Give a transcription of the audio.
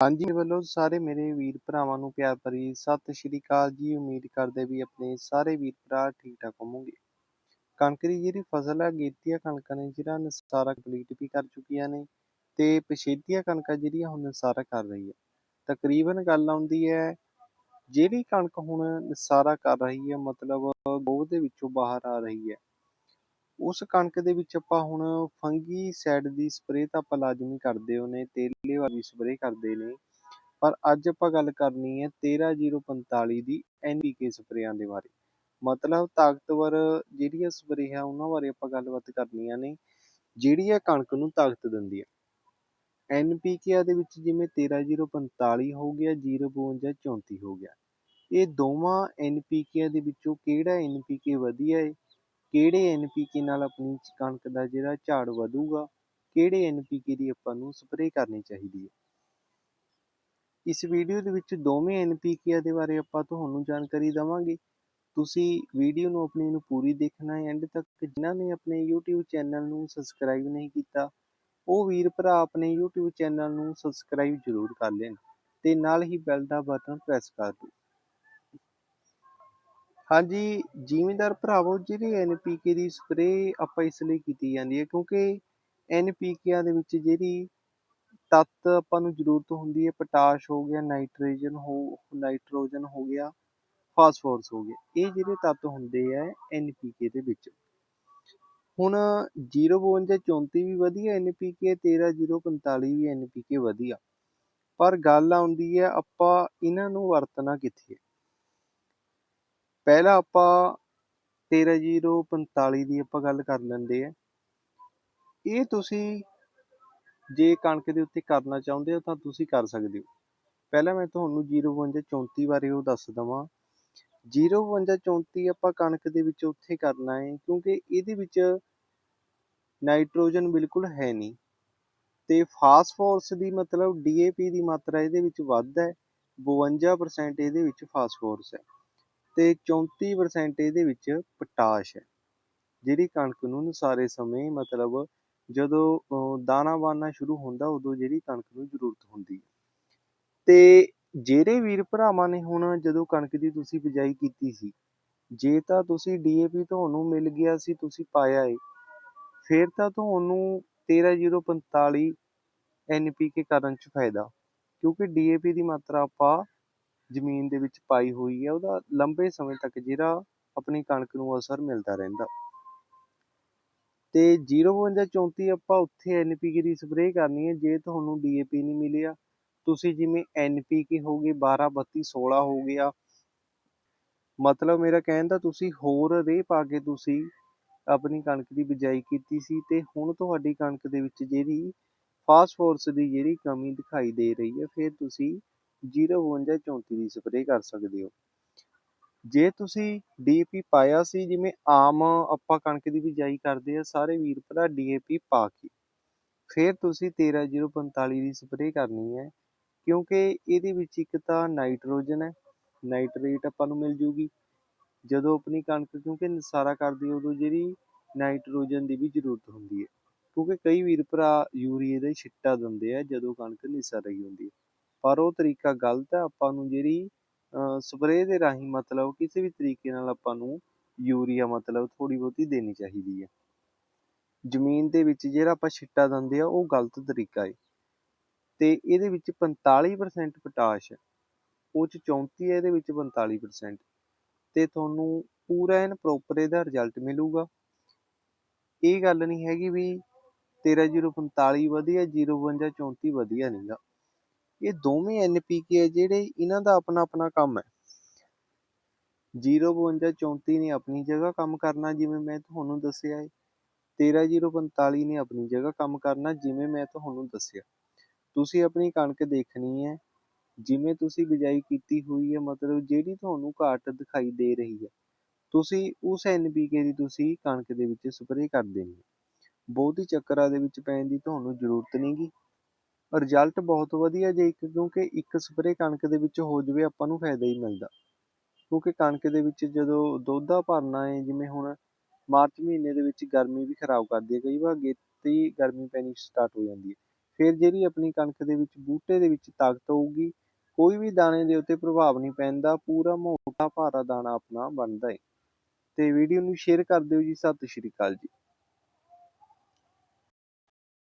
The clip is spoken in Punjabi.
ਹਾਂਜੀ, ਮੇਰੇ ਵੱਲੋਂ ਸਾਰੇ ਮੇਰੇ ਵੀਰ ਭਰਾਵਾਂ ਨੂੰ ਪਿਆਰ ਭਰੀ ਸਤਿ ਸ਼੍ਰੀ ਅਕਾਲ ਜੀ। ਉਮੀਦ ਕਰਦੇ ਵੀ ਆਪਣੇ ਸਾਰੇ ਵੀਰ ਭਰਾ ਠੀਕ-ਠਾਕ ਹੋਵੋਗੇ। ਕਣਕ ਦੀ ਜਿਹੜੀ ਫਸਲ ਹੈ ਅਗੇਤੀਆਂ ਕਣਕਾਂ ਨੇ ਜਿਹੜਾ ਨਸਾਰਾ ਕੰਪਲੀਟ ਵੀ ਕਰ ਚੁੱਕੀਆਂ ਨੇ ਤੇ ਪਛੇਤੀਆਂ ਕਣਕਾਂ ਜਿਹੜੀਆਂ ਹੁਣ ਨਸਾਰਾ ਕਰ ਰਹੀ ਹੈ। ਤਕਰੀਬਨ ਗੱਲ ਆਉਂਦੀ ਹੈ ਜਿਹੜੀ ਕਣਕ ਹੁਣ ਨਸਾਰਾ ਕਰ ਰਹੀ ਹੈ ਮਤਲਬ ਗੋਹ ਦੇ ਵਿੱਚੋਂ ਬਾਹਰ ਆ ਰਹੀ ਹੈ ਉਸ ਕਣਕ ਦੇ ਵਿੱਚ ਆਪਾਂ ਹੁਣ ਫੰਗੀ ਸਾਈਡ ਦੀ ਸਪਰੇਅ ਤਾਂ ਆਪਾਂ ਲਾਜ਼ਮੀ ਕਰਦੇ ਹੋ ਨੇ, ਤੇਲੇ ਵਾਲੀ ਸਪਰੇਅ ਕਰਦੇ ਨੇ। ਪਰ ਅੱਜ ਆਪਾਂ ਗੱਲ ਕਰਨੀ ਹੈ 13045 ਦੀ ਐਨਪੀਕੇ ਸਪਰੇਆਂ ਦੇ ਬਾਰੇ। ਮਤਲਬ ਤਾਕਤਵਰ ਜਿਹੜੀਆਂ ਸਪਰੇਅ ਆ ਉਹਨਾਂ ਬਾਰੇ ਆਪਾਂ ਗੱਲਬਾਤ ਕਰਨੀਆਂ ਨੇ ਜਿਹੜੀ ਇਹ ਕਣਕ ਨੂੰ ਤਾਕਤ ਦਿੰਦੀ ਹੈ ਐਨਪੀਕੇ ਦੇ ਵਿੱਚ ਜਿਵੇਂ 13045 ਹੋ ਗਿਆ 052 34 ਹੋ ਗਿਆ। ਇਹ ਦੋਵਾਂ ਐਨਪੀਕੇ ਦੇ ਵਿੱਚੋਂ ਕਿਹੜਾ ਐਨਪੀਕੇ ਵਧੀਆ ਹੈ ਕਿਹੜੇ ਐਨਪੀਕੇ ਨਾਲ ਆਪਣੀ ਕਣਕ ਦਾ ਜਿਹੜਾ ਝਾੜ ਵਧੂਗਾ, ਕਿਹੜੇ ਐਨਪੀਕੇ ਦੀ ਆਪਾਂ ਨੂੰ ਸਪਰੇਅ ਕਰਨੀ ਚਾਹੀਦੀ ਹੈ? ਇਸ ਵੀਡੀਓ ਦੇ ਵਿੱਚ ਦੋਵੇਂ ਐਨਪੀਕੇ ਦੇ ਬਾਰੇ ਆਪਾਂ ਤੁਹਾਨੂੰ ਜਾਣਕਾਰੀ ਦੇਵਾਂਗੇ। ਤੁਸੀਂ ਵੀਡੀਓ ਨੂੰ ਆਪਣੀ ਨੂੰ ਪੂਰੀ ਦੇਖਣਾ ਹੈ ਐਂਡ ਤੱਕ। ਜਿਨ੍ਹਾਂ ਨੇ ਆਪਣੇ YouTube ਚੈਨਲ ਨੂੰ ਸਬਸਕ੍ਰਾਈਬ ਨਹੀਂ ਕੀਤਾ, ਉਹ ਵੀਰ ਭਰਾ ਆਪਣੇ YouTube ਚੈਨਲ ਨੂੰ ਸਬਸਕ੍ਰਾਈਬ ਜ਼ਰੂਰ ਕਰ ਲੈਣ ਤੇ ਨਾਲ ਹੀ ਬੈਲ ਦਾ ਬਟਨ ਪ੍ਰੈਸ ਕਰ ਦਿਓ। ਹਾਂਜੀ, ਜ਼ਿਮੀਂਦਾਰ ਭਰਾਵੋ, ਜਿਹੜੀ ਐਨਪੀਕੇ ਦੀ ਸਪਰੇਅ ਆਪਾਂ ਇਸ ਲਈ ਕੀਤੀ ਜਾਂਦੀ ਹੈ, ਕਿਉਂਕਿ ਐਨਪੀਕੇ ਦੇ ਵਿੱਚ ਜਿਹੜੀ ਤੱਤ ਆਪਾਂ ਨੂੰ ਜ਼ਰੂਰਤ ਹੁੰਦੀ ਹੈ, ਪੋਟਾਸ਼ ਹੋ ਗਿਆ, ਨਾਈਟ੍ਰੋਜਨ ਹੋ ਨਾਈਟ੍ਰੋਜਨ ਹੋ ਗਿਆ, ਫਾਸਫੋਰਸ ਹੋ ਗਿਆ ਇਹ ਜਿਹੜੇ ਤੱਤ ਹੁੰਦੇ ਆ ਐਨਪੀਕੇ ਦੇ ਵਿੱਚ। ਹੁਣ 052 34 ਵੀ ਵਧੀਆ ਐਨਪੀਕੇ 13045 ਵੀ ਐਨਪੀਕੇ ਵਧੀਆ। ਪਰ ਗੱਲ ਆਉਂਦੀ ਹੈ, ਆਪਾਂ ਇਹਨਾਂ ਨੂੰ ਵਰਤਣਾ ਕਿੱਥੇ ਹੈ? ਪਹਿਲਾਂ ਆਪਾਂ 13045 ਦੀ ਆਪਾਂ ਗੱਲ ਕਰ ਲੈਂਦੇ ਆ। ਇਹ ਤੁਸੀਂ ਜੇ ਕਣਕ ਦੇ ਉੱਤੇ ਕਰਨਾ ਚਾਹੁੰਦੇ ਹੋ ਤਾਂ ਤੁਸੀਂ ਕਰ ਸਕਦੇ ਹੋ। ਪਹਿਲਾਂ ਮੈਂ ਤੁਹਾਨੂੰ 052 34 ਬਾਰੇ ਉਹ ਦੱਸ ਦਵਾਂ। 052 34 ਆਪਾਂ ਕਣਕ ਦੇ ਵਿੱਚ ਉੱਥੇ ਕਰਨਾ ਹੈ ਕਿਉਂਕਿ ਇਹਦੇ ਵਿੱਚ ਨਾਈਟ੍ਰੋਜਨ ਬਿਲਕੁਲ ਹੈ ਨਹੀਂ। ਤੇ ਫਾਸਫੋਰਸ ਦੀ ਮਤਲਬ ਡੀਏਪੀ ਦੀ ਮਾਤਰਾ ਇਹਦੇ ਵਿੱਚ ਵੱਧ ਹੈ 52% ਇਹਦੇ ਵਿੱਚ ਫਾਸਫੋਰਸ ਹੈ। ਤੇ 34% ਇਹਦੇ ਵਿੱਚ ਪੋਟਾਸ਼ ਹੈ। ਜਿਹੜੀ ਕਣਕ ਨੂੰ ਸਾਰੇ ਸਮੇਂ ਮਤਲਬ ਜਦੋਂ ਦਾਣਾ ਬਣਨਾ ਸ਼ੁਰੂ ਹੁੰਦਾ ਉਦੋਂ ਜਿਹੜੀ ਕਣਕ ਨੂੰ ਜ਼ਰੂਰਤ ਹੁੰਦੀ ਹੈ। ਤੇ ਜਿਹੜੇ ਵੀਰ ਭਰਾਵਾਂ ਨੇ ਹੁਣ ਜਦੋਂ ਕਣਕ ਦੀ ਤੁਸੀਂ ਬਿਜਾਈ ਕੀਤੀ ਸੀ, ਜੇ ਤਾਂ ਤੁਸੀਂ ਡੀਏਪੀ ਤੁਹਾਨੂੰ ਮਿਲ ਗਿਆ ਸੀ, ਤੁਸੀਂ ਪਾਇਆ ਏ, ਫਿਰ ਤਾਂ ਤੁਹਾਨੂੰ 13045 ਐਨਪੀਕੇ ਕਰਨ ਚ ਫਾਇਦਾ, ਕਿਉਂਕਿ ਡੀਏਪੀ ਦੀ ਮਾਤਰਾ ਆਪਾਂ ਜ਼ਮੀਨ ਦੇ ਵਿੱਚ ਪਾਈ ਹੋਈ ਹੈ, ਉਹਦਾ ਲੰਬੇ ਸਮੇਂ ਤੱਕ ਜਿਹੜਾ ਆਪਣੀ ਕਣਕ ਨੂੰ ਅਸਰ ਮਿਲਦਾ ਰਹਿੰਦਾ। ਤੇ 052 34 ਆਪਾਂ ਉੱਥੇ ਐਨਪੀਕੇ ਦੀ ਸਪਰੇਅ ਕਰਨੀ ਹੈ, ਜੇ ਤੁਹਾਨੂੰ ਡੀਏਪੀ ਨਹੀਂ ਮਿਲਿਆ, ਤੁਸੀਂ ਜਿਵੇਂ ਐਨਪੀਕੇ ਹੋ 12 32 16 ਹੋ ਗਿਆ। ਮਤਲਬ ਮੇਰਾ ਕਹਿਣ ਦਾ ਤੁਸੀਂ ਹੋਰ ਰੇਹ ਪਾ ਕੇ ਤੁਸੀਂ ਆਪਣੀ ਕਣਕ ਦੀ ਬਿਜਾਈ ਕੀਤੀ ਸੀ ਤੇ ਹੁਣ ਤੁਹਾਡੀ ਕਣਕ ਦੇ ਵਿੱਚ ਜਿਹੜੀ ਫਾਸਫੋਰਸ ਦੀ ਜਿਹੜੀ ਕਮੀ ਦਿਖਾਈ ਦੇ ਰਹੀ ਹੈ, ਫਿਰ ਤੁਸੀਂ 052 34 ਦੀ ਸਪਰੇਅ ਕਰ ਸਕਦੇ ਹੋ। ਜੇ ਤੁਸੀਂ ਡੀਏਪੀ ਪਾਇਆ ਸੀ, ਜਿਵੇਂ ਆਮ ਆਪਾਂ ਕਣਕ ਦੀ ਬਿਜਾਈ ਕਰਦੇ ਆ, ਸਾਰੇ ਵੀਰ ਭਰਾ ਡੀਏਪੀ ਪਾ ਕੇ, ਫਿਰ ਤੁਸੀਂ 13045 ਦੀ ਸਪਰੇਅ ਕਰਨੀ ਹੈ, ਕਿਉਂਕਿ ਇਹਦੇ ਵਿੱਚ ਇੱਕ ਤਾਂ ਨਾਈਟ੍ਰੋਜਨ ਹੈ, ਨਾਈਟ੍ਰੇਟ ਆਪਾਂ ਨੂੰ ਮਿਲ ਜੂਗੀ। ਜਦੋਂ ਆਪਣੀ ਕਣਕ, ਕਿਉਂਕਿ ਨਸਾਰਾ ਕਰਦੀ ਉਦੋਂ ਜਿਹੜੀ ਨਾਈਟ੍ਰੋਜਨ ਦੀ ਵੀ ਜ਼ਰੂਰਤ ਹੁੰਦੀ ਹੈ। ਕਿਉਂਕਿ ਕਈ ਵੀਰ ਭਰਾ ਯੂਰੀਏ ਦਾ ਛਿੱਟਾ ਦਿੰਦੇ ਆ, ਜਦੋਂ ਕਣਕ ਨਿਸਰ ਰਹੀ ਹੁੰਦੀ ਹੈ। ਪਰ ਉਹ ਤਰੀਕਾ ਗਲਤ ਹੈ, ਆਪਾਂ ਨੂੰ ਜਿਹੜੀ ਸਪਰੇਅ ਦੇ ਰਾਹੀਂ ਮਤਲਬ ਕਿਸੇ ਵੀ ਤਰੀਕੇ ਨਾਲ ਆਪਾਂ ਨੂੰ ਯੂਰੀਆ ਮਤਲਬ ਥੋੜੀ ਬਹੁਤੀ ਦੇਣੀ ਚਾਹੀਦੀ ਹੈ। ਜ਼ਮੀਨ ਦੇ ਵਿੱਚ ਜਿਹੜਾ ਆਪਾਂ ਛਿੱਟਾ ਦਿੰਦੇ ਆ ਉਹ ਗਲਤ ਤਰੀਕਾ ਹੈ ਤੇ ਇਹਦੇ ਵਿੱਚ 45% ਪੋਟਾਸ਼ ਉਹ ਚ 34 ਹੈ, ਇਹਦੇ ਵਿੱਚ 45% ਤੇ ਤੁਹਾਨੂੰ ਪੂਰਾ ਐਨ ਪ੍ਰੋਪਰ ਇਹਦਾ ਰਿਜ਼ਲਟ ਮਿਲੂਗਾ। ਇਹ ਗੱਲ ਨਹੀਂ ਹੈਗੀ ਵੀ 13045 ਵਧੀਆ 052 34 ਵਧੀਆ ਨਹੀਂਗਾ ਇਹ ਦੋਵੇਂ ਐਨਪੀਕੇ ਜਿਹੜੇ ਇਹਨਾਂ ਦਾ ਆਪਣਾ ਆਪਣਾ ਕੰਮ ਹੈ। 052 34 ਨੇ ਆਪਣੀ ਜਗ੍ਹਾ ਕੰਮ ਕਰਨਾ ਜਿਵੇਂ ਮੈਂ ਤੁਹਾਨੂੰ ਦੱਸਿਆ ਹੈ। 13045 ਨੇ ਆਪਣੀ ਜਗ੍ਹਾ ਕੰਮ ਕਰਨਾ ਜਿਵੇਂ ਮੈਂ ਤੁਹਾਨੂੰ ਦੱਸਿਆ। ਤੁਸੀਂ ਆਪਣੀ ਕਣਕ ਦੇਖਣੀ ਹੈ। ਜਿਵੇਂ ਤੁਸੀਂ ਬਿਜਾਈ ਕੀਤੀ ਹੋਈ ਹੈ, ਮਤਲਬ ਜਿਹੜੀ ਤੁਹਾਨੂੰ ਘਾਟ ਦਿਖਾਈ ਦੇ ਰਹੀ ਹੈ। ਤੁਸੀਂ ਉਸ ਐਨਪੀਕੇ ਦੀ ਤੁਸੀਂ ਕਣਕ ਦੇ ਵਿੱਚ ਸਪਰੇਅ ਕਰ ਦੇਣੀ ਹੈ। ਬਹੁਤੀ ਚੱਕਰਾਂ ਦੇ ਵਿੱਚ ਪੈਣ ਦੀ ਤੁਹਾਨੂੰ ਜ਼ਰੂਰਤ ਨਹੀਂਗੀ। ਰਿਜ਼ਲਟ ਬਹੁਤ ਵਧੀਆ ਜੇ ਇੱਕ, ਕਿਉਂਕਿ ਇੱਕ ਸਪਰੇਅ ਕਣਕ ਦੇ ਵਿੱਚ ਹੋ ਜਵੇ ਆਪਾਂ ਨੂੰ ਫਾਇਦਾ ਹੀ ਮਿਲਦਾ। ਕਿਉਂਕਿ ਕਣਕ ਦੇ ਵਿੱਚ ਜਦੋਂ ਦੋਧਾ ਭਰਨਾ ਹੈ ਜਿਵੇਂ ਹੁਣ ਮਾਰਚ ਮਹੀਨੇ ਦੇ ਵਿੱਚ ਗਰਮੀ ਵੀ ਖਰਾਬ ਕਰਦੀ ਹੈ ਕਈ ਵਾਰ ਗੇਤੀ ਗਰਮੀ ਪੈਣੀ ਸਟਾਰਟ ਹੋ ਜਾਂਦੀ ਹੈ ਫਿਰ ਜਿਹੜੀ ਆਪਣੀ ਕਣਕ ਦੇ ਵਿੱਚ, ਬੂਟੇ ਦੇ ਵਿੱਚ ਤਾਕਤ ਹੋਊਗੀ, ਕੋਈ ਵੀ ਦਾਣੇ ਦੇ ਉੱਤੇ ਪ੍ਰਭਾਵ ਨਹੀਂ ਪੈਂਦਾ, ਪੂਰਾ ਮੋਟਾ ਭਾਰਾ ਦਾਣਾ ਆਪਣਾ ਬਣਦਾ ਹੈ ਤੇ ਵੀਡੀਓ ਨੂੰ ਸ਼ੇਅਰ ਕਰ ਦਿਓ ਜੀ, ਸਤਿ ਸ਼੍ਰੀ ਅਕਾਲ ਜੀ।